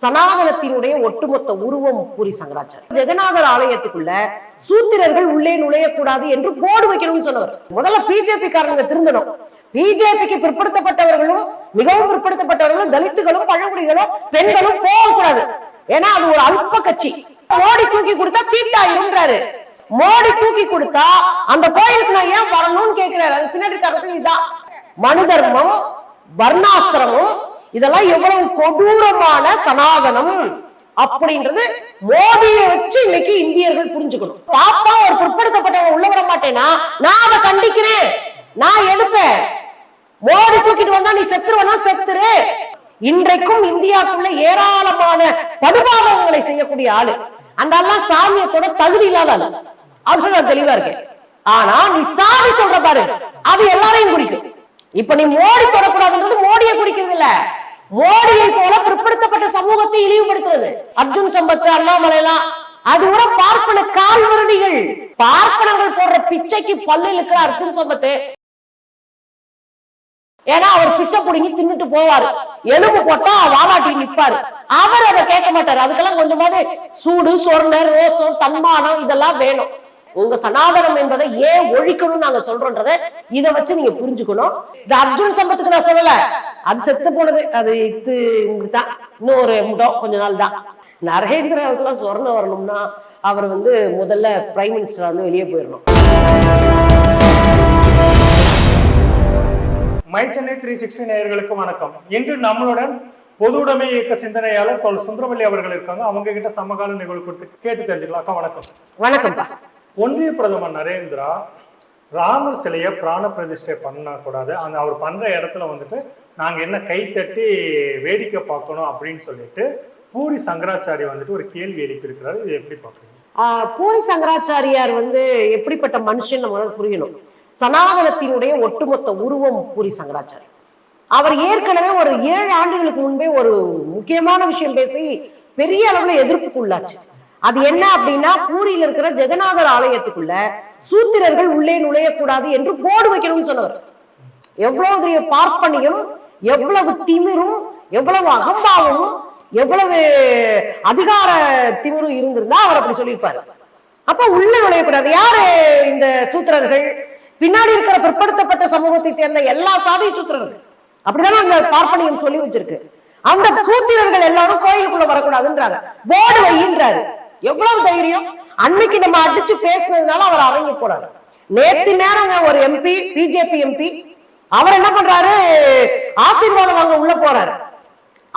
சனாதனத்தினுடைய ஒட்டுமொத்த உருவம் பூரி சங்கராச்சாரி. ஜெகநாதர் ஆலயத்துக்குள்ள சூத்திரர்கள் உள்ளே நுழையக்கூடாது என்று போர்டு வைக்கணும்னு சொன்னவர். முதல்ல பிஜேபி காரங்க திருந்தணும். பிஜேபிக்கு பிற்படுத்தப்பட்டவர்களும் மிகவும் பிற்படுத்தப்பட்டவர்களும் தலித்துகளும் பழங்குடிகளும் பெண்களும் போகக்கூடாது. ஏன்னா அது ஒரு அல்ப கட்சி. மோடி தூக்கி கொடுத்தா தீட்டாயிருன்றாரு மோடி தூக்கி கொடுத்தா அந்த கோயிலுக்கு நான் ஏன் வரணும்னு கேட்கிறாரு. அது பின்னாடி அரசு அரசியல் இதான். மனு தர்மம் வர்ணாசிரமம் இதெல்லாம் எவ்வளவு கொடூரமான சனாதனம் அப்படின்றது மோடியை வச்சு இன்னைக்கு இந்தியர்கள் புரிஞ்சுக்கணும். பாப்பா ஒரு பிற்படுத்தப்பட்டவங்க உள்ள விட மாட்டேன்னா நான் அதை கண்டிக்கிறேன். நான் எதுப்பேன் மோடி தூக்கிட்டு வந்தா நீ செத்துருவனா செத்துரு. இன்றைக்கும் இந்தியாவுக்குள்ள ஏராளமான படுபாதகங்களை செய்யக்கூடிய ஆளு. அந்த எல்லாம் சாமியத்தோட தகுதி இல்லாத ஆளு. அதுல நான் தெளிவா இருக்கேன். ஆனா நீ சாமி சொல்ற பாரு. அது எல்லாரையும் குறிக்கும். இப்ப நீ மோடி தொடக்கூடாதுன்றது மோடியை குறிக்கிறது இல்ல மோடியை போல பிற்படுத்தப்பட்ட சமூகத்தை இழிவுபடுத்துறது. அர்ஜுன் சம்பத்து அண்ணாமலை எல்லாம் அது கூட பார்ப்பன கால்வரடிகள் பார்ப்பனர்கள் போடுற பிச்சைக்கு பல்லு இருக்கிற அர்ஜுன் சம்பத்து. ஏன்னா அவர் பிச்சை புடுங்கி தின்னுட்டு போவாரு. எலும்பு போட்டா வாலாட்டி நிப்பாரு. அவர் அதை கேட்க மாட்டாரு. அதுக்கெல்லாம் கொஞ்சமாவது சூடு சொர்ண ரோசம் தன்மானம் இதெல்லாம் வேணும். உங்க சனாதனம் என்பதை ஏன் ஒழிக்கணும்னு நாங்க சொல்றோன்றத இதை வச்சு நீங்க புரிஞ்சுக்கணும். இந்த அர்ஜுன் சம்பத்துக்கு நான் சொல்லல. அது செத்து போனது. அது இது தான் இன்னும் ஒரு முடம் கொஞ்ச நாள் தான். நரேந்திராவுக்குலாம் சொர்ணம் வரணும்னா அவர் வந்து முதல்ல பிரைம் மினிஸ்டரா வந்து வெளியே போயிடணும் மை சென்னை த்ரீ சிக்ஸ்டி நேயர்களுக்கு வணக்கம். இன்று நம்மளுடன் பொது உடைமை இயக்க சிந்தனையாளர் தோல் சுந்தரவல்லி அவர்கள் இருக்காங்க. அவங்க கிட்ட சமகால நிகழ்வு கொடுத்து கேட்டு தெரிஞ்சுக்கலாம் அக்கா வணக்கம். வணக்கம்ப்பா. ஒன்றிய பிரதமர் நரேந்திரா ராமர் சிலையை பிராண பிரதிஷ்டை பண்ணக்கூடாது அந்த அவர் பண்ற இடத்துல வந்துட்டு நாங்கள் என்ன கை தட்டி வேடிக்கை பார்க்கணும் அப்படின்னு சொல்லிட்டு பூரி சங்கராச்சாரி வந்துட்டு ஒரு கேள்வி எழுப்பியிருக்கிறாரு. இது எப்படி பார்க்குறீங்க? பூரி சங்கராச்சாரியார் வந்து எப்படிப்பட்ட மனுஷன் நம்ம புரியணும். சனாதனத்தினுடைய ஒட்டுமொத்த உருவம் பூரி சங்கராச்சாரி. அவர் ஏற்கனவே ஒரு ஏழு ஆண்டுகளுக்கு முன்பே ஒரு முக்கியமான விஷயம் பேசி பெரிய அளவில் எதிர்ப்புக்குள்ளாச்சு. அது என்ன அப்படின்னா பூரியில இருக்கிற ஜெகநாதர் ஆலயத்துக்குள்ள சூத்திரர்கள் உள்ளே நுழையக்கூடாது என்று போர்டு வைக்கணும்னு சொன்னவர். எவ்வளவு பெரிய பார்ப்பனியும் எவ்வளவு திமிரும் எவ்வளவு அகம்பாவமும் எவ்வளவு அதிகார திமிரும் இருந்திருந்தா அவர் அப்படி சொல்லியிருப்பாரு. அப்ப உள்ள நுழையக்கூடாது. யாரு இந்த சூத்திரர்கள்? பின்னாடி இருக்கிற பிற்படுத்தப்பட்ட சமூகத்தை சேர்ந்த எல்லா சாதி சூத்திரர்கள். அப்படிதானே அந்த பார்ப்பனியம் சொல்லி வச்சிருக்கு. அந்த சூத்திரர்கள் எல்லாரும் கோயிலுக்குள்ள வரக்கூடாதுன்றாங்க. போர்டு வையின்றாரு. எவ்வளவு தைரியம்? அன்னைக்கு நம்ம அடிச்சு பேசுனதுனால அவர் அரங்கி போறாரு. நேத்து நேரங்க ஒரு எம்பி பிஜேபி எம்பி அவர் என்ன பண்றாரு? ஆசீர்வாதம் வாங்க உள்ள போறாரு.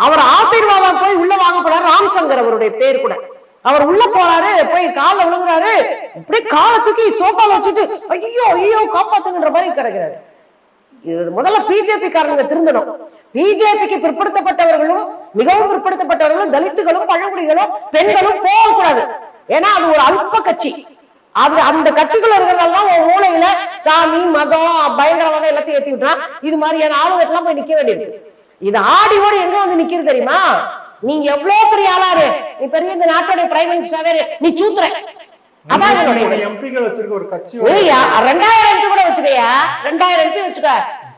அவர் ஆசீர்வாதம் போய் உள்ள வாங்க போறாரு. ராம்சங்கர் அவருடைய பேர் கூட. அவர் உள்ள போறாரு போய் கால்ல விழுகுறாரு அப்படியே காலை தூக்கி சோஃபால வச்சுட்டு ஐயோ ஐயோ காப்பாத்துங்கன்ற மாதிரி கிடக்குறாரு. இது முதல்ல பிஜேபி காரங்க திருந்தணும். பிஜேபிக்கு பிற்படுத்தப்பட்டவர்களும் மிகவும் பிற்படுத்தப்பட்டவர்களும் தலித்துகளும் பழங்குடிகளும் பெண்களும் போகக்கூடாது. ஏன்னா அது ஒரு அல்ப கட்சி. அது அந்த கட்சிகள் இருக்கிறதெல்லாம் உன் மூளையில சாமி மதம் பயங்கரவாதம் எல்லாத்தையும் ஏத்தி விட்டுறான். இது மாதிரியான ஆளுநர்லாம் போய் நிக்க வேண்டியிருக்கு. இது ஆடி ஓடி எங்க வந்து நிக்கிறது தெரியுமா? நீங்க எவ்வளவு பெரிய ஆளாரு நீ பெரிய இந்த நாட்டோட பிரைம் மினிஸ்டராவே நீ சூத்துற. எம்பிகள் வச்சிருக்க ஒரு கட்சி ஏய்யா, ரெண்டாயிரம் எம்பி கூட வச்சுக்கயா ரெண்டாயிரம் எம்பி வச்சுக்க.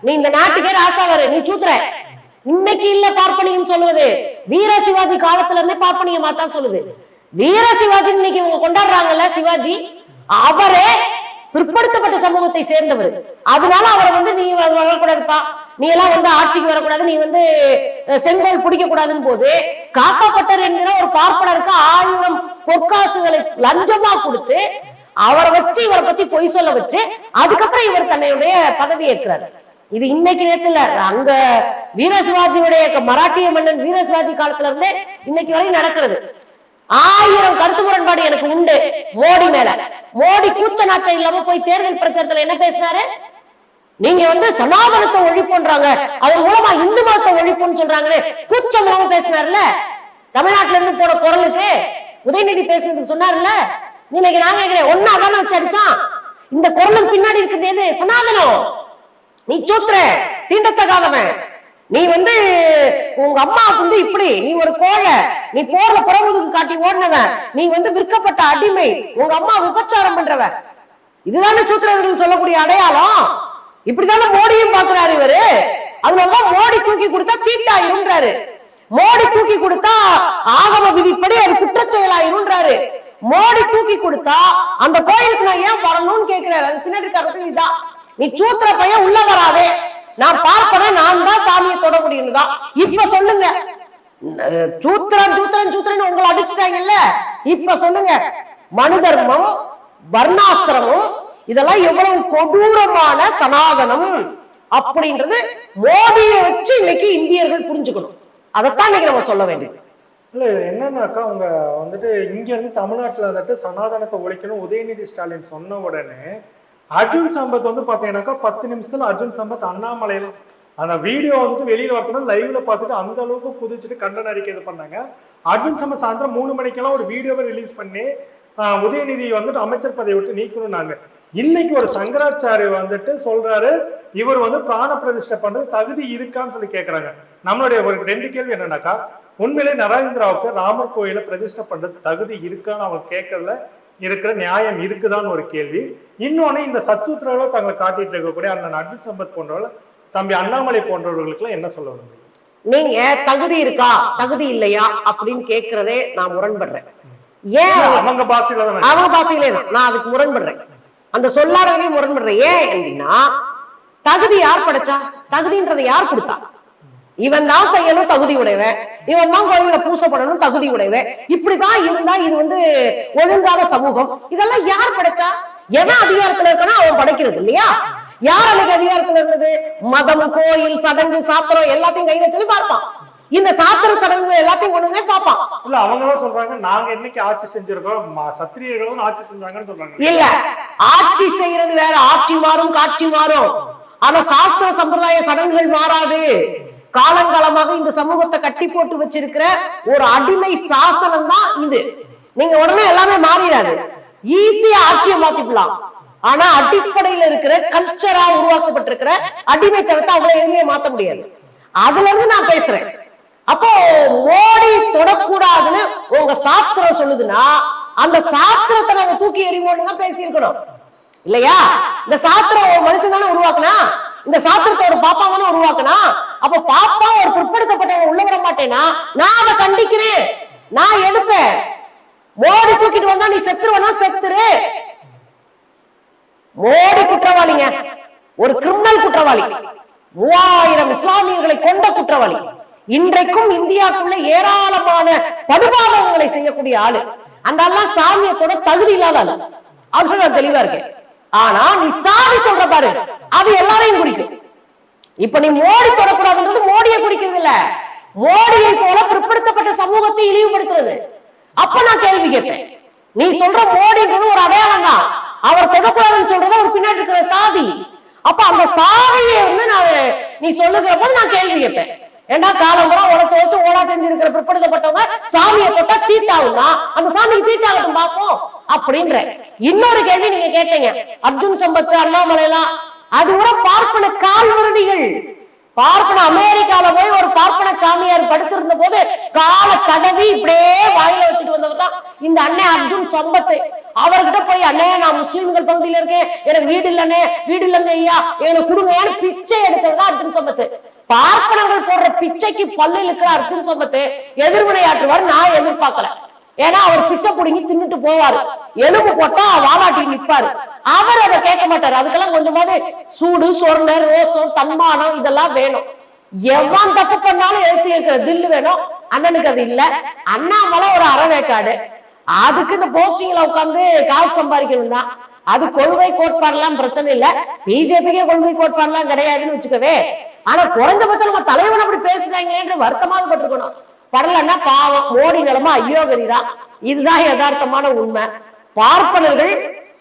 நீ இந்த நாட்டுக்கே ராசாவாரு நீ சூத்துற. இன்னைக்கு இல்ல பார்ப்பனியம் சொல்லுவது. வீர சிவாஜி காலத்துல இருந்தே பார்ப்பனியமா தான் சொல்லுது. வீர சிவாஜி இன்னைக்கு இவங்க கொண்டாடுறாங்கல்ல சிவாஜி? அவரே பிற்படுத்தப்பட்ட சமூகத்தை சேர்ந்தவர். அதனால அவரை வந்து நீ வரக்கூடாதுப்பா நீ எல்லாம் வந்து ஆட்சிக்கு வரக்கூடாது. நீ வந்து செங்கோல் பிடிக்க கூடாதுன்னு போது காப்பாப்பட்டர் என்கிற ஒரு பார்ப்பனருக்கு ஆயிரம் பொற்காசுகளை லஞ்சமா கொடுத்து அவரை வச்சு இவரை பத்தி பொய் சொல்ல வச்சு அதுக்கப்புறம் இவர் தன்னுடைய பதவி ஏற்கிறார். இது இன்னைக்கு நேரத்துல அங்க வீரசிவாஜியுடைய மராட்டிய மன்னன் வீரசிவாஜி காலத்துல இருந்தே இன்னைக்கு வரையும் நடக்கிறது. ஆயிரம் கருத்து முரண்பாடு எனக்கு உண்டு. மோடி மேல. மோடி கூச்ச நாச்சம் இல்லாம போய் தேர்தல் பிரச்சாரத்துல என்ன பேசினாரு? நீங்க வந்து சனாதனத்தை ஒழிப்புன்றாங்க. அதன் மூலமா இந்து மதத்தை ஒழிப்புன்னு சொல்றாங்களே. கூச்சம் இல்லாம பேசினார்ல தமிழ்நாட்டுல இருந்து போன குரலுக்கு உதயநிதி பேசுறதுக்கு சொன்னார்ல? இன்னைக்கு நான் கேட்கிறேன் ஒன்னா தானே வச்சு அடிச்சான். இந்த குரலுக்கு பின்னாடி இருக்கிறது எது? சனாதனம். நீ சூத்திர தீண்டத்தகாதவன். நீ வந்து உங்க அம்மா வந்து இப்படி நீ ஒரு கோழை. நீ போர்ல புறமுதுக்கு காட்டி ஓடினவன். நீ வந்து விற்கப்பட்ட அடிமை. உங்க அம்மா விபச்சாரம் பண்றவன். இதுதானே சூத்திரர்கள் சொல்லக்கூடிய அடையாளம்? இப்படிதானே மோடியும் பாக்குறாரு இவரு. அதனாலதான் மோடி தூக்கி கொடுத்தா தீட்டாயிருன்றாரு மோடி தூக்கி கொடுத்தா ஆகம விதிப்படி அது குற்றச்செயலாயிருன்றாரு மோடி தூக்கி கொடுத்தா அந்த கோயிலுக்கு நான் ஏன் வரணும்னு கேக்குறாரு அது பின்னாடி இருக்க இதான். நீ சூத்திர பையன் உள்ள வராதே. நான் பார்ப்பேன் நான் தான் சாமியை தொட முடியும் தான். இப்ப சொல்லுங்க. சூத்திரன் சூத்திரன் சூத்திரன் உங்களை அடிச்சுட்டாங்கல்ல. இப்ப சொல்லுங்க. மனு தர்மம் வர்ணாசிரமம் இதெல்லாம் எவ்வளவு கொடூரமான சனாதனம் அப்படின்றது மோடியை வச்சு இன்னைக்கு இந்தியர்கள் புரிஞ்சுக்கணும். அதைத்தான் இன்னைக்கு நம்ம சொல்ல வேண்டியது. இல்ல என்னன்னாக்கா அவங்க வந்துட்டு இங்க இருந்து தமிழ்நாட்டுல வந்துட்டு சனாதனத்தை ஒழிக்கணும் உதயநிதி ஸ்டாலின் சொன்ன உடனே அர்ஜுன் சம்பத் வந்து பாத்தீங்கன்னாக்கா பத்து நிமிஷத்துல அர்ஜுன் சம்பத் அண்ணாமலையில அந்த வீடியோ வந்துட்டு வெளியில வரணும் லைவ்ல பார்த்துட்டு அந்த அளவுக்கு குதிச்சுட்டு கண்டன அறிக்கை இது பண்ணாங்க. அர்ஜுன் சம்பத் சாயந்தரம் மூணு மணிக்கெல்லாம் ஒரு வீடியோவை ரிலீஸ் பண்ணி உதயநிதி வந்துட்டு அமைச்சர் பதவியை விட்டு நீக்கணும்னாங்க. இன்னைக்கு ஒரு சங்கராச்சாரி வந்துட்டு சொல்றாரு இவர் வந்து பிராண பிரதிஷ்டை பண்றது தகுதி இருக்கான்னு சொல்லி கேக்குறாங்க. நம்மளுடைய ஒரு ரெண்டு கேள்வி என்னன்னாக்கா உண்மையிலே நரேந்திராவுக்கு ராமர் கோயிலை பிரதிஷ்டை பண்றது தகுதி இருக்கான்னு அவங்க கேட்கறதுல இருக்கிற நியாயம் இருக்குதான்னு ஒரு கேள்வி. இன்னொன்னு இந்த சத்சூத்திராவில் தங்களை காட்டிட்டு இருக்கக்கூடிய அண்ணன் அர்ஜுன் சம்பத் போன்றவர்கள் தம்பி அண்ணாமலை போன்றவர்களுக்கு என்ன சொல்ல விரும்புறீங்க நீங்க தகுதி இருக்கா தகுதி இல்லையா அப்படின்னு கேக்குறதே நான் முரண்படுறேன். ஏன்? அவங்க பாஷையில தான் அவங்க பாசையிலே நான் அதுக்கு முரண்படுறேன். அந்த சொல்லாடலே முரண்படுறேன். ஏன் அப்படின்னா தகுதி யார் படைச்சா? தகுதின்றதை யார் கொடுத்தா? இவன் தான் செய்யணும் தகுதி உடையவன். இவன் தான் கோயில பூசை பண்ணணும் தகுதி உடையவன். இப்படிதான் இருந்தா இது வந்து ஒழுங்கான சமூகம். இதெல்லாம் யார் படைச்சா? எவன் அதிகாரத்துல இருக்கனா அவன் படைக்கிறது இல்லையா? யார் அன்னைக்கு அதிகாரத்துல இருந்தது? மதம் கோயில் சடங்கு சாத்திரம் எல்லாத்தையும் கையில சொல்லி பார்ப்பான். இந்த சாத்திர சடங்கு எல்லாத்தையும் கொண்டு வந்து பார்ப்பான். இல்ல அவங்க தான் சொல்றாங்க நாங்க என்னைக்கு ஆட்சி செஞ்சிருக்கோம் சத்திரியர்களும் ஆட்சி செஞ்சாங்கன்னு சொல்றாங்க. இல்ல ஆட்சி செய்யறது வேற ஆட்சி மாறும் காட்சி மாறும். ஆனா சாஸ்திர சம்பிரதாய சடங்குகள் மாறாது. காலங்காலமாக இந்த சமூகத்தை கட்டி போட்டு வச்சிருக்கிற ஒரு அடிமை சாசனம் தான் இது. நீங்க உடனே எல்லாமே மாறிடாது. ஈஸியா ஆட்சியை மாத்திக்கலாம். ஆனா அடிப்படையில இருக்கிற கல்ச்சரா உருவாக்கப்பட்டிருக்கிற அடிமைத்தனத்தை அவ்வளவு எதுவுமே மாத்த முடியாது. அதுல இருந்து நான் பேசுறேன். அப்போ மோடி தொடக்கூடாதுன்னு உங்க சாஸ்திரம் சொல்லுதுன்னா அந்த சாஸ்திரத்தை நாங்க தூக்கி எறிவோம்னு தான் பேசியிருக்கணும். இல்லையா? இந்த சாத்திர ஒரு மனுஷன் தானே உருவாக்குனா? இந்த சாத்திரத்தை ஒரு பாப்பா தானே உருவாக்குனா? அப்ப பாப்பா ஒரு பிற்படுத்தப்பட்டவன் உள்ள விட மாட்டேன்னா நான் அதை கண்டிக்கிறேன். நான் எதுப்பேன் மோடி தூக்கிட்டு வந்தா நீ செத்துருவனா செத்துரு. மோடி குற்றவாளிங்க. ஒரு கிரிமினல் குற்றவாளி. மூவாயிரம் இஸ்லாமியர்களை கொண்ட குற்றவாளி. இன்றைக்கும் இந்தியாவுக்குள்ள ஏராளமான படுபாதகங்களை செய்யக்கூடிய ஆளு. அந்த எல்லாம் சாமியத்தோட தகுதி இல்லாத ஆளு. அது நான் தெளிவா இருக்கேன். ஆனா நீ சாதி சொல்ற பாரு. அது எல்லாரையும் குறிக்கும். இப்ப நீ மோடி தொடக்கூடாதுன்றது மோடியை குறிக்கிறது இல்ல. மோடியை போல பிற்படுத்தப்பட்ட சமூகத்தை இழிவுபடுத்துறது. அப்ப நான் கேள்வி கேட்பேன். நீ சொல்ற மோடின்றது ஒரு அடையாளம் தான். அவர் தொடக்கூடாதுன்னு சொல்றது ஒரு பின்னாடி இருக்கிற சாதி. அப்ப அந்த சாதியை வந்து நான் நீ சொல்லுகிற போது நான் கேள்வி கேட்பேன். ஏண்டா காலம் பூரா உழைச்சு வச்சு ஓடா தெரிஞ்சிருக்கிற பிற்படுத்தப்பட்டவங்க சாமியை தொட்டா தீட்டாகுமா அந்த சாமிக்கு தீட்டாகட்டும் பார்ப்போம். அப்படின்ற இன்னொரு கேள்வி நீங்க கேட்டீங்க. அர்ஜுன் சம்பத்து அண்ணாமலை எல்லாம் அது கூட பார்ப்பன கால்வருடிகள் பார்ப்பன அமெரிக்கால போய் ஒரு பார்ப்பன சாமியார் படுத்திருந்த போது கால தடவி இப்படியே வாயில வச்சுட்டு வந்தவர் தான் இந்த அண்ணன் அர்ஜுன் சம்பத்து அவர்கிட்ட போய் அண்ணே நான் முஸ்லீம்கள் பகுதியில இருக்கேன். எனக்கு வீடு இல்லண்ணே வீடு இல்லைங்க ஐயா. எனக்கு கொடுங்கன்னு பிச்சை எடுத்தவர் தான் அர்ஜுன் சம்பத்து பார்ப்பனர்கள் போடுற பிச்சைக்கு பல்லு இழுக்கிற அர்ஜுன் சம்பத்து எதிர்வினையாற்றுவார் நான் எதிர்பார்க்கல. ஏன்னா அவர் பிச்சை புடுங்கி தின்னுட்டு போவாரு. எலும்பு போட்டா வாலாட்டி நிப்பாரு. அவர் அதை கேட்க மாட்டாரு. அதுக்கெல்லாம் கொஞ்சமாவது சூடு சொர்ண ரோசம் தன்மானம் இதெல்லாம் வேணும். எவன் தப்பு பண்ணாலும் எழுத்து இருக்கிற தில்லு வேணும். அண்ணனுக்கு அது இல்ல. அண்ணாமலை ஒரு அறவேக்காடு. அதுக்கு இந்த போஸ்டிங்ல உட்கார்ந்து காசு சம்பாதிக்கணும் தான் அது கொள்கை கோட்பாடுலாம் பிரச்சனை இல்ல. பிஜேபிக்கே கொள்கை கோட்பாடுலாம் கிடையாதுன்னு வச்சுக்கவே. ஆனா குறைஞ்சபட்சம் நம்ம தலைவன் அப்படி பேசுறாங்களேன்ற வருத்தமாவது பட்டிருக்கணும். படலன்னா பாவம் மோடி நிலமா ஐயோகதி தான் இதுதான் யதார்த்தமான உண்மை. பார்ப்பனர்கள்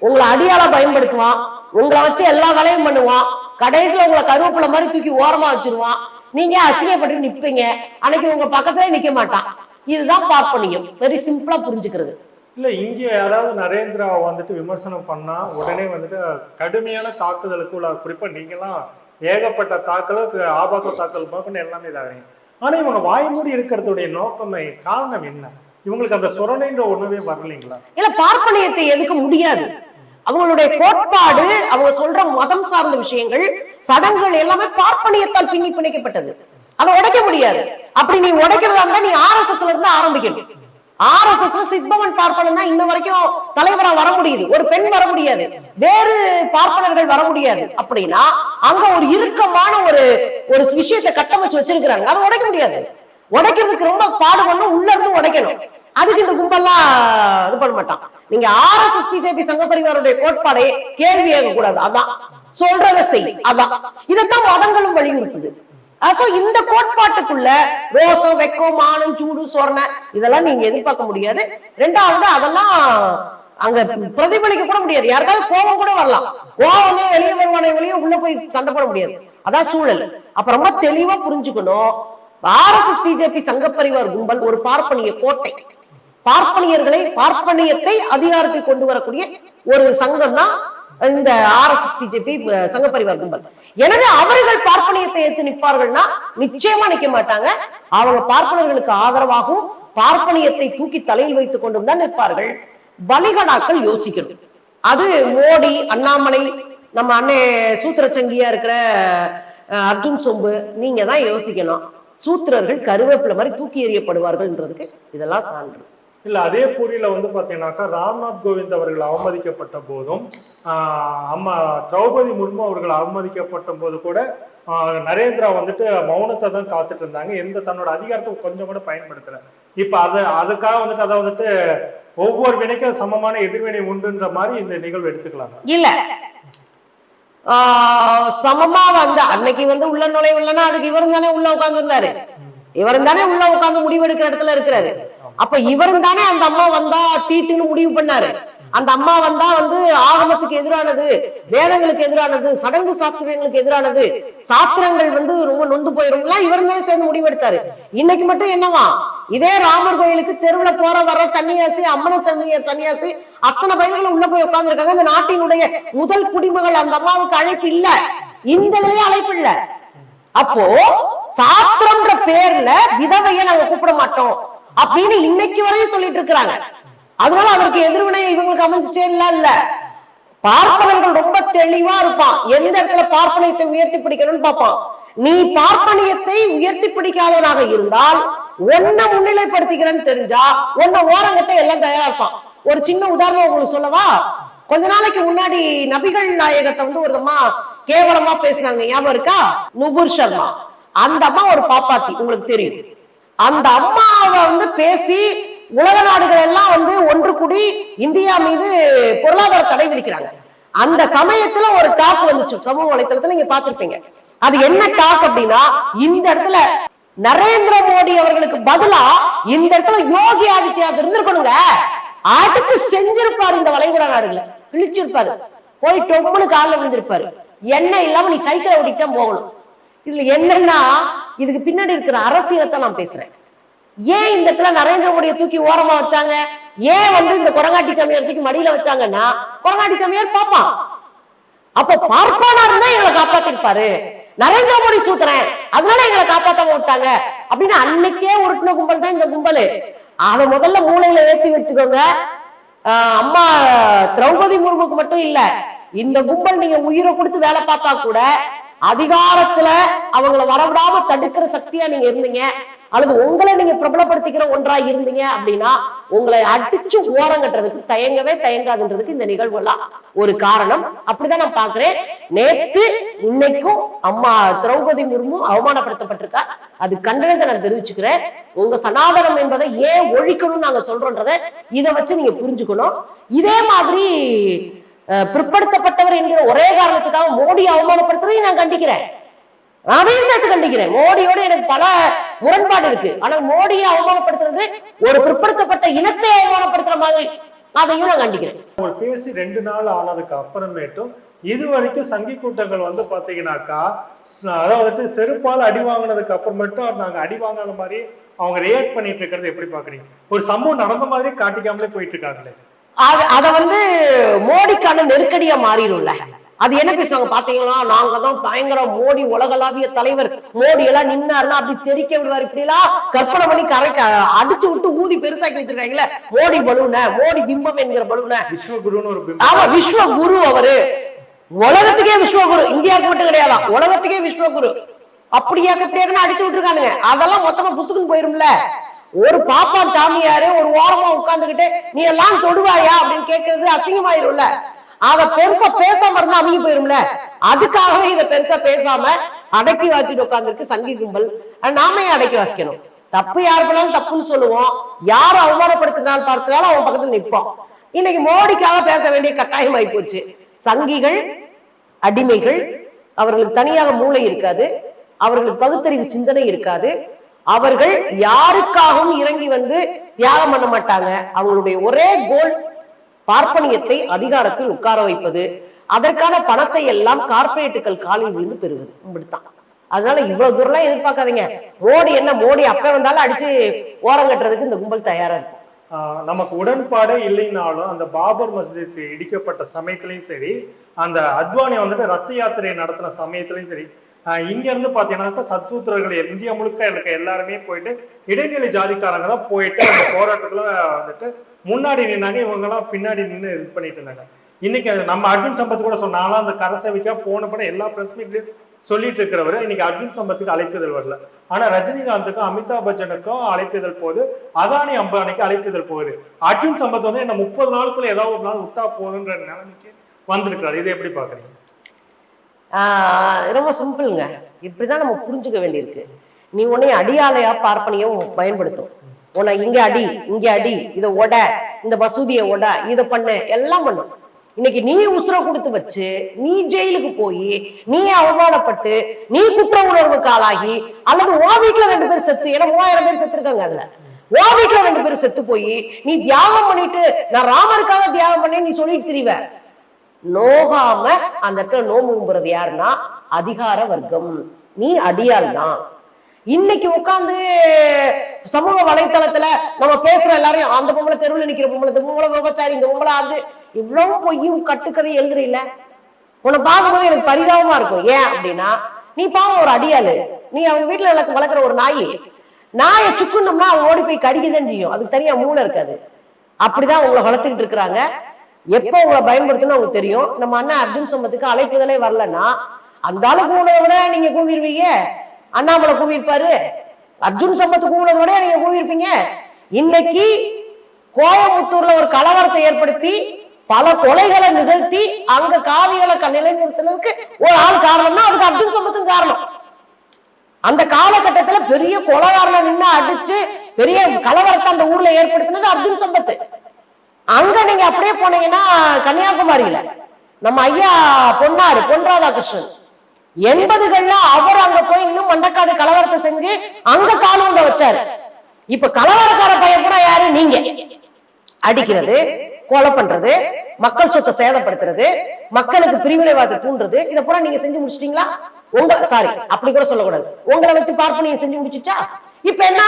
உங்களை அடியாள பயன்படுத்துவான். உங்களை வச்சு எல்லா வேலையும் பண்ணுவான். கடைசியில உங்களை கருவேப்பிலை மாதிரி தூக்கி ஓரமா வச்சிருவான். நீங்க அசிங்கப்பட்டு நிப்பீங்க? அன்னைக்கு உங்க பக்கத்துல நிக்க மாட்டான். இதுதான் பார்ப்பனியம். வெரி சிம்பிளா புரிஞ்சுக்கிறது. இல்ல இங்கே யாராவது நரேந்திராவை வந்துட்டு விமர்சனம் பண்ணா உடனே வந்துட்டு கடுமையான தாக்குதலுக்கு உள்ள குறிப்பா நீங்களாம் ஏகப்பட்ட தாக்கலுக்கு ஆபாச தாக்கல் பார்க்கணும் எல்லாமே இதாகிறீங்க. ஆனால் இவங்க வாய்மூடி இருக்கிறதுடைய நோக்கமே காரணம் என்ன? இவங்களுக்கு அந்த சுரணைன்ற ஒண்ணுமே வரலைங்களா? இல்ல பார்ப்பனியத்தை எதுக்க முடியாது. அவங்களுடைய கோட்பாடு அவங்க சொல்ற மதம் சார்ந்த விஷயங்கள் சடங்குகள் எல்லாமே பார்ப்பனியத்தால் பின்னி பிணைக்கப்பட்டது. அதை உடைக்க முடியாது. அப்படி நீ உடைக்கிறதா இருந்தா நீ ஆர்எஸ்எஸ்ல இருந்து ஆரம்பிக்கணும். ஆர்எஸ்எஸ்ல சித்பவன் பார்ப்பனன் தான் இன்ன வரைக்கும் தலைவரா வர முடியுது. ஒரு பெண் வர முடியாது. வேறு பார்ப்பனர்கள் வர முடியாது. அப்படின்னா அங்க ஒரு இறுக்கமான ஒரு ஒரு விஷயத்தை கட்டமைச்சு வச்சிருக்கிறாங்க. அதை உடைக்க முடியாது. உடைக்கிறதுக்கு ரொம்ப பாடுபடணும். உள்ள இருந்து உடைக்கணும். அதுக்கு இந்த கும்பல்லாம் இது பண்ண மாட்டான். நீங்க ஆர்எஸ்எஸ் பிஜேபி சங்க பரிவாருடைய கோட்பாடே கேள்வி கேட்க கூடாது அதான். சொல்றதை செய். அதான். இதைத்தான் மதங்களும் வலியுறுத்துது. சோ இந்த கோட்பாட்டுக்குள்ள ரோசம் வெக்கம் மானம் சூடு சோர்ண இதெல்லாம் நீங்க எதிர்பார்க்க முடியாது. ரெண்டாவது அதெல்லாம் அங்க பிரதிபலிக்க கூட முடியாது. யாருக்காவது கோபம் கூட வரலாம். கோபமே வெளியே வருவானே வெளியே உள்ள போய் சண்டை போட முடியாது. அதான் சூழல். அப்ப ரொம்ப தெளிவா புரிஞ்சுக்கணும். ஆர்எஸ்எஸ் பிஜேபி சங்கப்பரிவார் கும்பல் ஒரு பார்ப்பனிய கோட்டை. பார்ப்பனியர்களை பார்ப்பனியத்தை அதிகாரத்தை கொண்டு வரக்கூடிய ஒரு சங்கம் தான் இந்த ஆர்எஸ்எஸ் பிஜேபி சங்கப்பரிவார் கும்பல். எனவே அவர்கள் பார்ப்பனியத்தை ஏற்று நிற்பார்கள்னா நிச்சயமா நிக்க மாட்டாங்க. அவங்க பார்ப்பனர்களுக்கு ஆதரவாகவும் பார்ப்பனியத்தை தூக்கி தலையில் வைத்துக் கொண்டும் தான் நிற்பார்கள். பலிகடாக்கள் யோசிக்கிறது அது மோடி அண்ணாமலை நம்ம அண்ணே சூத்திரச்சங்கியா இருக்கிற அர்ஜுன் சொம்பு நீங்க தான் யோசிக்கணும். சூத்திரர்கள் கருவேப்பிலை மாதிரி தூக்கி எறியப்படுவார்கள்ன்றதுக்கு இதெல்லாம் சான்று. இல்ல அதே பூரியில வந்து பாத்தீங்கன்னாக்கா ராம்நாத் கோவிந்த் அவர்கள் அவமதிக்கப்பட்ட போதும் ஆஹ் அம்மா திரௌபதி முர்மு அவர்கள் அவமதிக்கப்பட்ட போது கூட நரேந்திரா வந்துட்டு மௌனத்தை தான் காத்துட்டு இருந்தாங்க. எந்த தன்னோட அதிகாரத்தை கொஞ்சம் கூட பயன்படுத்தல. இப்ப அது அதுக்காக வந்துட்டு அதை வந்துட்டு ஒவ்வொரு வினைக்கும் சமமான எதிர்வினை உண்டுன்ற மாதிரி இந்த நிகழ்வு எடுத்துக்கலாம் இல்ல. ஆஹ் சமமா வந்து அன்னைக்கு வந்து உள்ள நுழைவுலன்னா அதுக்கு இவரும் தானே உள்ள உட்கார்ந்து இருந்தாரு இவரும் தானே உள்ள உட்கார்ந்து முடிவெடுக்கிற இடத்துல இருக்கிறாரு. அப்ப இவரும் தானே அந்த அம்மா வந்தா தீட்டுன்னு முடிவு பண்ணாரு. அந்த அம்மா வந்தா வந்து ஆகமத்துக்கு எதிரானது வேதங்களுக்கு எதிரானது சடங்கு சாஸ்திரங்களுக்கு எதிரானது சாஸ்திரங்கள் வந்து ரொம்ப நொந்து போயிடும்லாம் இவரு தானே சேர்ந்து முடிவெடுத்தாரு. இன்னைக்கு மட்டும் என்னவா? இதே ராமர் கோயிலுக்கு தெருவுல போற வர சன்னியாசி அம்மன சன்னிய சன்னியாசி அத்தனை பையன்களும் உள்ள போய் உட்கார்ந்துருக்காங்க. இந்த நாட்டினுடைய முதல் குடிமகள் அந்த அம்மாவுக்கு அழைப்பு இல்ல. இந்த இதுலயே அழைப்பு இல்ல. அப்போ சாஸ்திரம்ன்ற பேர்ல விதவைய நாங்க கூப்பிட மாட்டோம். அப்படின்னு இன்னைக்கு வரையும் சொல்லிட்டு இருக்கிறாங்க. அதனால அவருக்கு எதிர்வினை இவங்களுக்கு அமைஞ்சிச்சே இல்ல இல்ல. பார்ப்பனர்கள் ரொம்ப தெளிவா இருப்பான். எந்த இடத்துல பார்ப்பனியத்தை உயர்த்தி பிடிக்கணும்னு பார்ப்பான். நீ பார்ப்பனியத்தை உயர்த்தி பிடிக்காதவனாக இருந்தால் ஒன்ன முன்னிலைப்படுத்திக்கிறேன்னு தெரிஞ்சா உன்னை ஓரங்கட்ட எல்லாம் தயாரா இருப்பான். ஒரு சின்ன உதாரணம் உங்களுக்கு சொல்லவா? கொஞ்ச நாளைக்கு முன்னாடி நபிகள் நாயகத்தை வந்து ஒரு அம்மா கேவலமா பேசினாங்க. ஞாபகம் இருக்கா? நுபுர் சர்மா. அந்த அம்மா ஒரு பாப்பாத்தி உங்களுக்கு தெரியும். அந்த அம்மாவை வந்து பேசி உலக நாடுகள் எல்லாம் வந்து ஒன்று கூடி இந்தியா மீது பொருளாதார தடை விதிக்கிறாங்க. அந்த சமயத்துல ஒரு டாக் வந்துச்சு. சமூக வலைத்தளத்துல நீங்க பார்த்திருப்பீங்க. அது என்ன டாக் அப்படின்னா இந்த இடத்துல நரேந்திர மோடி அவர்களுக்கு பதிலா இந்த இடத்துல யோகி ஆதித்யநாத் இருந்திருக்கணுங்க. அடிச்சு செஞ்சிருப்பாரு இந்த வளைகுடா நாடுகளை. கிழிச்சிருப்பாரு. போய் டொம்முன்னு காலில் விழுந்திருப்பாரு. எண்ணெய் இல்லாம நீ சைக்கிளை ஓட்டிட்டு தான் போகணும். இதுல என்னன்னா இதுக்கு பின்னாடி இருக்கிற அரசியலத்தை நான் பேசுறேன். ஏன் இந்த இடத்துல நரேந்திர மோடியை தூக்கி ஓரமா வச்சாங்க? ஏன் வந்து இந்த குரங்காட்டி சாமியார் தூக்கி மடியில வச்சாங்கன்னா குரங்காட்டி சாமியார் பாப்பான் அப்ப பார்ப்பானா இருந்தா எங்களை காப்பாத்திருப்பாரு. நரேந்திர மோடி சூத்துறேன் அதனால எங்களை காப்பாத்தாம விட்டாங்க. அப்படின்னு அன்னைக்கே உருட்டின கும்பல் தான் இந்த கும்பல். அத முதல்ல மூளையில ஏத்தி வச்சுக்கோங்க. ஆஹ் அம்மா திரௌபதி முர்முக்கு மட்டும் இல்ல இந்த கும்பல் நீங்க உயிரை கொடுத்து வேலை பார்த்தா கூட அதிகாரத்துல அவங்கள வரவிடாம தடுக்கிற சக்தியா நீங்க இருந்தீங்க. அல்லது உங்களை நீங்க பிரபலப்படுத்திக்கிற ஒன்றா இருந்தீங்க அப்படின்னா உங்களை அடிச்சு ஓரம் கட்டுறதுக்கு தயங்கவே தயங்காதுன்றதுக்கு இந்த நிகழ்வு எல்லாம் ஒரு காரணம். அப்படிதான் நான் பாக்குறேன் நேத்து இன்னைக்கும் அம்மா திரௌபதி முர்மு அவமானப்படுத்தப்பட்டிருக்கா அது கண்டனத்தை நான் தெரிவிச்சுக்கிறேன். உங்க சனாதனம் என்பதை ஏன் ஒழிக்கணும்னு நாங்க சொல்றோன்றத இதை வச்சு நீங்க புரிஞ்சுக்கணும். இதே மாதிரி பிற்படுத்தப்பட்டவர் என்கிற ஒரே காரணத்துக்காக மோடி அவமானப்படுத்துறதையும் நான் கண்டிக்கிறேன். அதையும் சேர்த்து கண்டிக்கிறேன். மோடியோட எனக்கு பல முரண்பாடு இருக்கு. ஆனா மோடியை அவமானப்படுத்துறது ஒரு பிற்படுத்தப்பட்ட இனத்தை அவமானப்படுத்துற மாதிரி அதையும் நான் கண்டிக்கிறேன். அவங்க பேசி ரெண்டு நாள் ஆனதுக்கு அப்புறமேட்டும் இது வரைக்கும் சங்கி கூட்டங்கள் வந்து பாத்தீங்கன்னாக்கா நான் அதாவது வந்துட்டு செருப்பால் அடி வாங்கினதுக்கு அப்புறமேட்டும் நாங்க அடி வாங்காத மாதிரி அவங்க ரியாக்ட் பண்ணிட்டு இருக்கிறது எப்படி பாக்குறீங்க? ஒரு சம்பவம் நடந்த மாதிரி காட்டிக்காமலே போயிட்டு இருக்காங்களே. அது அத வந்து மோடிக்கான நெருக்கடியா மாறிடும்ல. அது என்ன பேசுவாங்க பாத்தீங்களா? நாங்க தான் பயங்கர மோடி உலகளாவிய தலைவர். மோடி எல்லாம் நின்னாருன்னா அப்படி தெரிக்க விடுவார். இப்படி எல்லாம் கற்பனை பண்ணி கரைக்க அடிச்சு விட்டு ஊதி பெருசாக்கி வச்சிருக்காங்களே மோடி பலூன மோடி பிம்பம் என்கிற பலூன. விஸ்வகுருன்னு ஆமா விஸ்வகுரு அவரு. உலகத்துக்கே விஸ்வகுரு. இந்தியாவுக்கு மட்டும் கிடையாதான் உலகத்துக்கே விஸ்வகுரு. அப்படியாக்க இப்படியாக்கன்னு அடிச்சு விட்டுருக்கானுங்க. அதெல்லாம் மொத்தமா புசுக்குன்னு போயிரும்ல. ஒரு பாப்பா சாமியாரு ஒரு ஓரமா உட்கார்ந்துகிட்டு நீ எல்லாம் தொடுவாயா? அப்படின்னு கேட்கறது அசிங்கமாயிரும்ல. அத பெருசா பேசாம இருந்தா அமைங்கி போயிரும்ல. அதுக்காகவே இத பெருசா பேசாம அடக்கி வாச்சிட்டு உட்கார்ந்துருக்கு சங்கி கும்பல். நாமே அடக்கி வாசிக்கணும். தப்பு யார் பண்ணாலும் தப்புன்னு சொல்லுவோம். யார் அவமானப்படுத்தினாலும் பார்த்தாலும் அவன் பக்கத்துல நிற்போம் இன்னைக்கு மோடிக்காக பேச வேண்டிய கட்டாயம் ஆகி போச்சு. சங்கிகள் அடிமைகள் அவர்களுக்கு தனியாக மூளை இருக்காது. அவர்களுக்கு பகுத்தறிவு சிந்தனை இருக்காது. அவர்கள் யாருக்காகவும் இறங்கி வந்து தியாகம் பண்ண மாட்டாங்க. அவங்களுடைய ஒரே கோல் பார்ப்பனியத்தை அதிகாரத்தில் உட்கார வைப்பது. அதற்கான பணத்தை எல்லாம் கார்ப்பரேட்டுகள் காலில் விழுந்து பெறுவது. இப்படித்தான். அதனால இவ்வளவு தூரம்லாம் எதிர்பார்க்காதீங்க. மோடி என்ன மோடி அப்ப வந்தாலும் அடிச்சு ஓரம் கட்டுறதுக்கு இந்த கும்பல் தயாரா இருக்கும். ஆஹ் நமக்கு உடன்பாடே இல்லைனாலும் அந்த பாபர் மஸ்ஜித் இடிக்கப்பட்ட சமயத்திலையும் சரி அந்த அத்வானி வந்துட்டு ரத்த யாத்திரை நடத்தின சமயத்திலையும் சரி ஆஹ் இங்க இருந்து பாத்தீங்கன்னாக்கா சத்சூத்திரர்கள் இந்தியா முழுக்க இருக்க எல்லாருமே போயிட்டு இடைநிலை ஜாதிக்காரங்க தான் போயிட்டு அந்த போராட்டத்துல வந்துட்டு முன்னாடி நின்னாங்க இவங்க எல்லாம் பின்னாடி நின்று இது பண்ணிட்டு இருந்தாங்க. இன்னைக்கு நம்ம அர்ஜுன் சம்பத் கூட சொன்னாலும் அந்த கரசவிக்கா போன படம் எல்லா பிரஸ் சொல்லிட்டு இருக்கிறவர். இன்னைக்கு அர்ஜுன் சம்பத்துக்கு அழைப்புதல் வரல. ஆனா ரஜினிகாந்துக்கும் அமிதாப் பச்சனுக்கும் அழைப்புதல் போகுது. அதானி அம்பானிக்கு அழைப்புதல் போகுது. அர்ஜுன் சம்பத் வந்து என்ன முப்பது நாளுக்குள்ள ஏதாவது ஒரு நாள் விட்டா போகுதுன்ற நிலைமைக்கு வந்திருக்கிறாரு. இதை எப்படி பாக்குறீங்க ரொம்ப சிம்பிளுங்க. இப்படிதான் நம்ம புரிஞ்சுக்க வேண்டியிருக்கு. நீ உன்னை அடியாலையா பார்ப்பனையும் பயன்படுத்தும். உன்னை இங்க அடி இங்க அடி இதை ஒட இந்த மசூதியை ஒட இதை பண்ண எல்லாம் பண்ணும் இன்னைக்கு நீ உசுர கொடுத்து வச்சு நீ ஜெயிலுக்கு போய் நீ அவமானப்பட்டு நீ குற்ற உணர்வுக்கு ஆளாகி அல்லது ஓ வீட்டுல ரெண்டு பேர் செத்து ஏன்னா மூவாயிரம் பேர் செத்து இருக்காங்க அதுல. ஓ வீட்டுல ரெண்டு பேர் செத்து போய் நீ தியாகம் பண்ணிட்டு நான் ராமருக்காக தியாகம் பண்ணேன்னு நீ சொல்லிட்டு திரிவ. நோகாம அந்த இடத்துல நோம்பு கும்புறது யாருன்னா அதிகார வர்க்கம். நீ அடியால் தான் இன்னைக்கு உட்கார்ந்து சமூக வலைத்தளத்துல நம்ம பேசுற எல்லாரையும் அந்த பொம்பளை தெருவில் நிக்கிற பொம்பளை இந்த பொம்பளை விபச்சாரி இந்த பொம்பளை அது இவ்வளவு பொய்யும் கட்டுக்கதை எழுதுறீல்ல? உன்னை பார்க்கும்போது எனக்கு பரிதாபமா இருக்கும். ஏன் அப்படின்னா நீ பாவம் ஒரு அடியாளு. நீ அவங்க வீட்டுல வளர்க்க வளர்க்குற ஒரு நாய். நாயை சுக்குனோம்னா அவன் ஓடி போய் கடிக்கதான் செய்யும். அதுக்கு தனியா மூளை இருக்காது. அப்படிதான் உங்களை வளர்த்துக்கிட்டு இருக்கிறாங்க. எப்போ உங்களை பயன்படுத்தணும் அவங்களுக்கு தெரியும்? நம்ம அண்ணன் அர்ஜுன் சம்பத்துக்கு அழைப்புதலே வரலன்னா அந்த ஆளு கூவினதை விட நீங்க கூவிடுவீங்க அண்ணாமலை கூவிருப்பாரு அர்ஜுன் சம்பத்து கூவினதை விட நீங்க கூவிருப்பீங்க இன்னைக்கு கோயம்புத்தூர்ல ஒரு கலவரத்தை ஏற்படுத்தி பல கொலைகளை நிகழ்த்தி அங்க காவிகளை நிலைநிறுத்தினதுக்கு ஒரு ஆள் காரணம்னா அதுக்கு அர்ஜுன் சம்பத்தும் காரணம். அந்த காலகட்டத்துல பெரிய கொலகாரனை நின்னு அடிச்சு பெரிய கலவரத்தை அந்த ஊர்ல ஏற்படுத்தினது அர்ஜுன் சம்பத்து. அங்க நீங்க அப்படியே போனீங்கன்னா கன்னியாகுமரியில. நம்ம ஐயா பொன்னாரு பொன் ராதாகிருஷ்ணன் எண்பதுகள்ல அவர் அங்க போய் இன்னும் மண்டக்காடு கலவரத்தை செஞ்சு அங்க கால் உண்ட வச்சாரு. இப்ப கலவரக்கார பையன் கூட யாரு? நீங்க. அடிக்கிறது கொலை பண்றது மக்கள் சொத்தை சேதப்படுத்துறது மக்களுக்கு பிரிவினைவாதத்தை தூண்டுறது இதை பூரா நீங்க செஞ்சு முடிச்சிட்டீங்களா? உங்க சாரி அப்படி கூட சொல்லக்கூடாது. உங்களை வச்சு பார்ப்பனியம் செஞ்சு முடிச்சுச்சா? இப்ப என்ன?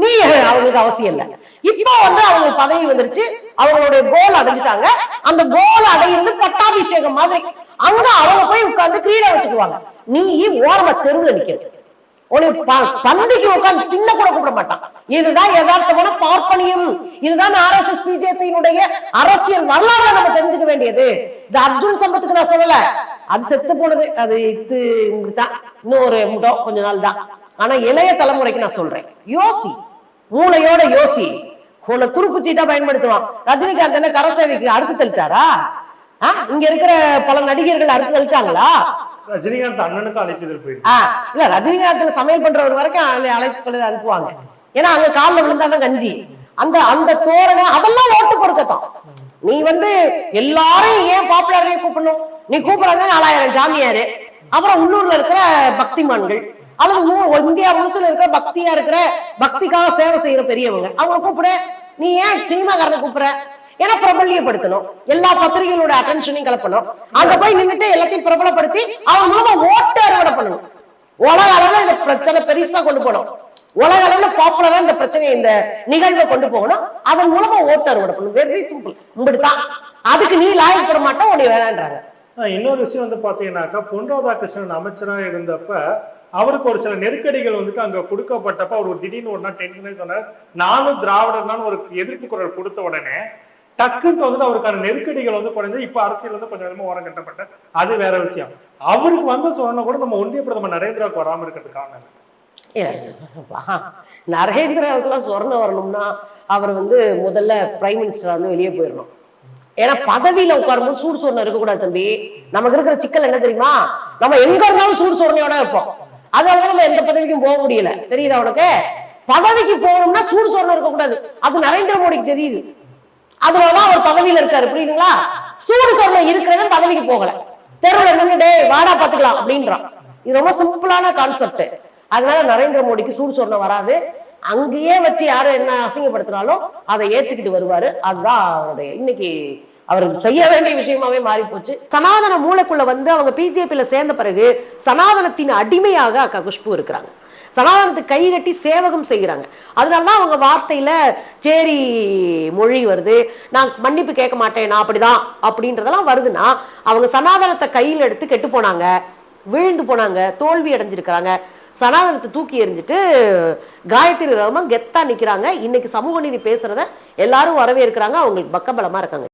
நீ அவங்களுக்கு அவசியம் இல்ல. இப்போ வந்து அவங்களுக்கு பதவி வந்துருச்சு அவங்களுடைய கோல் அடைஞ்சிட்டாங்க. அந்த கோல் அடையிறது பட்டாபிஷேகம் மாதிரி. அங்க அவங்க போய் உட்கார்ந்து கிரீடை வச்சுக்குவாங்க. நீ ஓரமா தெருவுல நிக்கணும். உனக்கு தந்தைக்கு பந்திக்கு உட்கார்ந்து தின்ன கூட கூப்பிட மாட்டான். இதுதான் யதார்த்தமான பார்ப்பனியம். இதுதான் ஆர்எஸ்எஸ் பிஜேபியினுடைய அரசியல் வரலாறு நம்ம தெரிஞ்சுக்க வேண்டியது. இது அர்ஜுன் சம்பத்துக்கு நான் சொல்லல. அது செத்து போனது. அது இது தான். இன்னும் ஒரு முடம் கொஞ்ச நாள் தான் ஆனா இளைய தலைமுறைக்கு நான் சொல்றேன். யோசி. மூளையோட யோசி. உன்னை துருப்பு சீட்டா பயன்படுத்துவான். ரஜினிகாந்த் என்ன கரசேவைக்கு அடிச்சு தள்ளிட்டாரா? இங்க இருக்கிற பல நடிகர்கள் அடிச்சு தள்ளிட்டாங்களா? ரஜினிகாந்த் அண்ணனுக்கு அழைப்புதல் போயிருக்கு இல்ல ரஜினிகாந்த்ல சமையல் பண்றவர் வரைக்கும் அழை- அழைப்பு அனுப்புவாங்க. ஏன்னா அங்க கால்ல விழுந்தாதான் கஞ்சி. அந்த அந்த தோரணை அதெல்லாம் ஓட்டு கொடுக்கத்தான் நீ வந்து எல்லாரையும் ஏன் பாப்புலரையே கூப்பிடணும்? நீ கூப்பிடாத நாலாயிரம் ஜாமியாரு. அப்புறம் உள்ளூர்ல இருக்கிற பக்திமான்கள். அல்லது இந்தியா முழுசுல இருக்கிற பக்தியா இருக்கிற பக்திக்காக சேவை செய்யற பெரியவங்க. அவங்க கூப்பிட நீ ஏன் சினிமாக்காரனை கூப்பிடுற? ஏன்னா பிரபல்யப்படுத்தணும். எல்லா பத்திரிகைகளோட அட்டென்ஷனையும் கலப்பணும் அங்க போய் நின்னுட்டு எல்லாத்தையும் பிரபலப்படுத்தி அவன் மூலமா ஓட்டு அறுவடை பண்ணணும். உலக அளவுல இந்த பிரச்சனை பெருசா கொண்டு போகணும். உலக அளவுல பாப்புலரா இந்த பிரச்சனையை இந்த நிகழ்வை கொண்டு போகணும். அதன் மூலமா ஓட்டு அறுவடை பண்ணணும். வெரி சிம்பிள் இப்படித்தான் அதுக்கு நீ லாயப்பட மாட்டோம் உன்னை வேணான்றாங்க. இன்னொரு விஷயம் வந்து பாத்தீங்கன்னாக்கா பொன் ராதாகிருஷ்ணன் அமைச்சரா இருந்தப்ப அவருக்கு ஒரு சில நெருக்கடிகள் வந்துட்டு அங்க கொடுக்கப்பட்டப்ப அவர் ஒரு திடீர்னு ஒரு நாள் டென்ஷனே சொன்னார். நானும் திராவிடர் ஒரு எதிர்ப்பு குரல் கொடுத்த உடனே டக்குன்ட்டு வந்துட்டு அவருக்கான நெருக்கடிகள் வந்து குறைஞ்சு இப்ப அரசியல் வந்து கொஞ்சம் கொஞ்சமா ஓரம் கட்டப்பட்ட அது வேற விஷயம். அவருக்கு வந்த சொன்ன கூட நம்ம ஒன்றிய பிரதமர் நரேந்திராவுக்கு வராம இருக்கிறது காரணம் நரேந்திராவுக்குலாம் சொர்ணம் வரணும்னா அவர் வந்து முதல்ல பிரைம் மினிஸ்டர் வந்து வெளியே போயிடணும் ஏன்னா பதவியில உட்காரும்போது சூடு சோர்ணம் இருக்கக்கூடாது தம்பி. நமக்கு இருக்கிற சிக்கல் என்ன தெரியுமா? நம்ம எங்க இருந்தாலும் சூடு சோர்ணையோட இருப்போம். அதனாலதான் நம்ம எந்த பதவிக்கும் போக முடியல. தெரியுது அவனுக்கு பதவிக்கு போகணும்னா சூடு சொரணம் இருக்கக்கூடாது. அது நரேந்திர மோடிக்கு தெரியுது. அதனாலதான் அவர் பதவியில இருக்காரு. புரியுதுங்களா? சூடு சோர்ல இருக்கிறவன் பதவிக்கு போகல. தெருவில் நின்றுடே டேய் வாடா பாத்துக்கலாம் அப்படின்றான். இது ரொம்ப சிம்பிளான கான்செப்ட் அதனால நரேந்திர மோடிக்கு சூடு சொரணம் வராது. அங்கேயே வச்சு யாரும் என்ன அசிங்கப்படுத்தினாலும் அதை ஏத்துக்கிட்டு வருவாரு. அதுதான் அவருடைய இன்னைக்கு அவர் செய்ய வேண்டிய விஷயமாவே மாறி போச்சு சனாதன மூளைக்குள்ள வந்து அவங்க பிஜேபியில சேர்ந்த பிறகு சனாதனத்தின் அடிமையாக அக்கா குஷ்பு இருக்கிறாங்க. சனாதனத்துக்கு கை கட்டி சேவகம் செய்கிறாங்க. அதனாலதான் அவங்க வார்த்தையில சேரி மொழி வருது. நான் மன்னிப்பு கேட்க மாட்டேன். நான் அப்படிதான். அப்படின்றதெல்லாம் வருதுன்னா அவங்க சனாதனத்தை கையில் எடுத்து கெட்டு போனாங்க. விழுந்து போனாங்க. தோல்வி அடைஞ்சிருக்கிறாங்க. சனாதனத்தை தூக்கி எறிஞ்சிட்டு காயத்ரி ரஹ்மான் கெத்தா நிக்கிறாங்க. இன்னைக்கு சமூக நீதி பேசுறத எல்லாரும் வரவேற்கிறாங்க. அவங்களுக்கு பக்கபலமா இருக்காங்க.